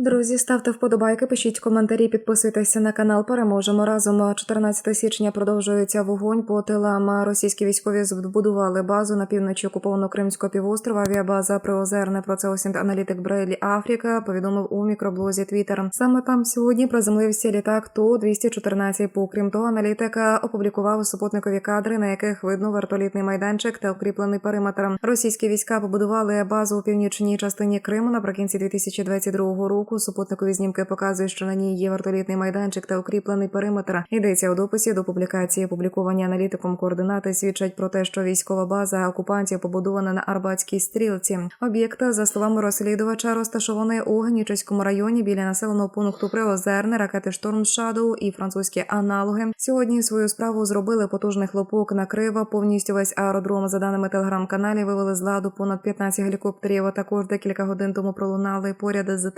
Друзі, ставте вподобайки, пишіть коментарі, підписуйтеся на канал. Переможемо разом. 14 січня продовжується вогонь по тилам. Російські військові збудували базу на півночі окупованого Кримського півострова. Авіабаза Приозерне. Про це осінь аналітик Брейлі Африка повідомив у мікроблозі Твіттер. Саме там сьогодні приземлився літак ту 214 Крім того, аналітика опублікував супутникові кадри, на яких видно вертолітний майданчик та укріплений периметр. Російські війська побудували базу у північній частині Криму наприкінці 2022 року. Супутникові знімки показують, що на ній є вертолітний майданчик та укріплений периметр. Йдеться у дописі до публікації, опубліковані аналітиком координати свідчать про те, що військова база окупантів побудована на Арбатській стрілці. Об'єкт, за словами розслідувача, розташований у Генічеському районі біля населеного пункту Приозерне, ракети Шторм Шадоу і французькі аналоги. Сьогодні свою справу зробили потужний хлопок накрива. Повністю весь аеродром, за даними телеграм-каналів, вивели з ладу понад 15 гелікоптерів. А також декілька годин тому пролунали поряд з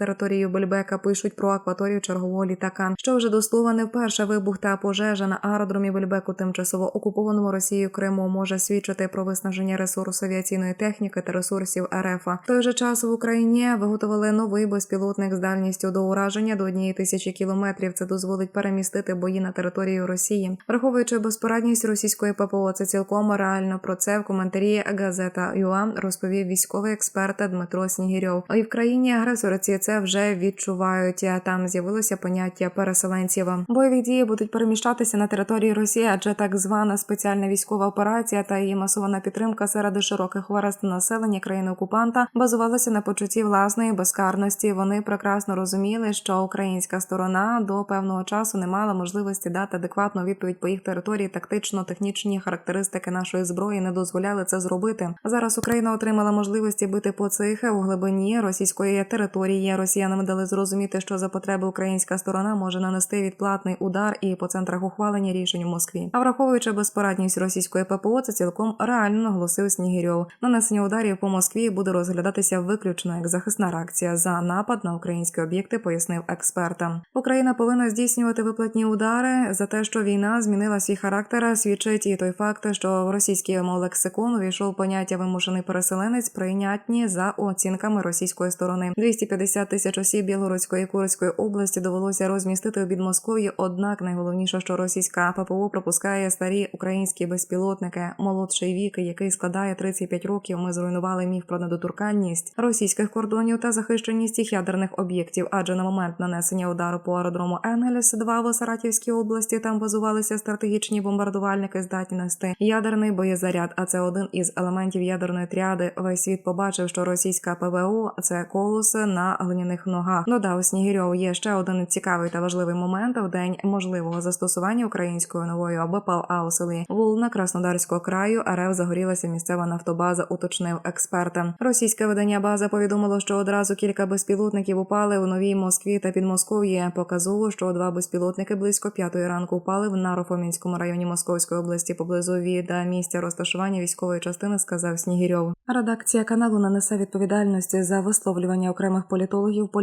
територією Бельбека. Пишуть про акваторію чергового літака. Що вже до слова не вперше вибух та пожежа на аеродромі Бельбеку, тимчасово окупованому Росією Криму, може свідчити про виснаження ресурсу авіаційної техніки та ресурсів РФ. В той же час в Україні виготовили новий безпілотник з дальністю до ураження до однієї тисячі кілометрів. Це дозволить перемістити бої на територію Росії, враховуючи безпорадність російської ППО. Це цілком реально. Про це в коментарі газета ЮА розповів військовий експерт Дмитро Снігірьов. І в країні агресорці це вже відчувають. Там з'явилося поняття переселенців. Бойові дії будуть переміщатися на території Росії, адже так звана спеціальна військова операція та її масована підтримка серед широких верст населення країни окупанта базувалася на почутті власної безкарності. Вони прекрасно розуміли, що українська сторона до певного часу не мала можливості дати адекватну відповідь по їх території. Тактично-технічні характеристики нашої зброї не дозволяли це зробити. Зараз Україна отримала можливості бити по цих у глибині російської території. Дали зрозуміти, що за потреби українська сторона може нанести відплатний удар і по центрах ухвалення рішень у Москві. А враховуючи безпорадність російської ППО, це цілком реально наголосив Снігірьов. Нанесення ударів по Москві буде розглядатися виключно як захисна реакція за напад на українські об'єкти, пояснив експерта. Україна повинна здійснювати виплатні удари за те, що війна змінила свій характер. Свідчить і той факт, що в російському лексикон увійшов поняття вимушений переселенець, прийнятні за оцінками російської сторони. 250 тисяч осіб Білоруської і Курської області довелося розмістити у Підмосков'ї. Однак найголовніше, що російська ППО пропускає старі українські безпілотники. Молодший вік, який складає 35 років. Ми зруйнували міф про недоторканність російських кордонів та захищеність їх ядерних об'єктів. Адже на момент нанесення удару по аеродрому Енгельс 2 в Саратівській області там базувалися стратегічні бомбардувальники, здатні нести ядерний боєзаряд. А це один із елементів ядерної тріади. Весь світ побачив, що російська ПВО це колос на глиняних ногах. Додав Снігірьов. Є ще один цікавий та важливий момент в день можливого застосування українською новою БПЛА у селі Волна Краснодарського краю. РФ загорілася місцева нафтобаза. Уточнив експерта. Російське видання база повідомило, що одразу кілька безпілотників упали у новій Москві та Підмосков'ї. Показово, що два безпілотники близько п'ятої ранку упали в Нарофомінському районі Московської області поблизу від місця розташування військової частини. Сказав Снігірьов. Редакція каналу нанесе відповідальності за висловлювання окремих політологів,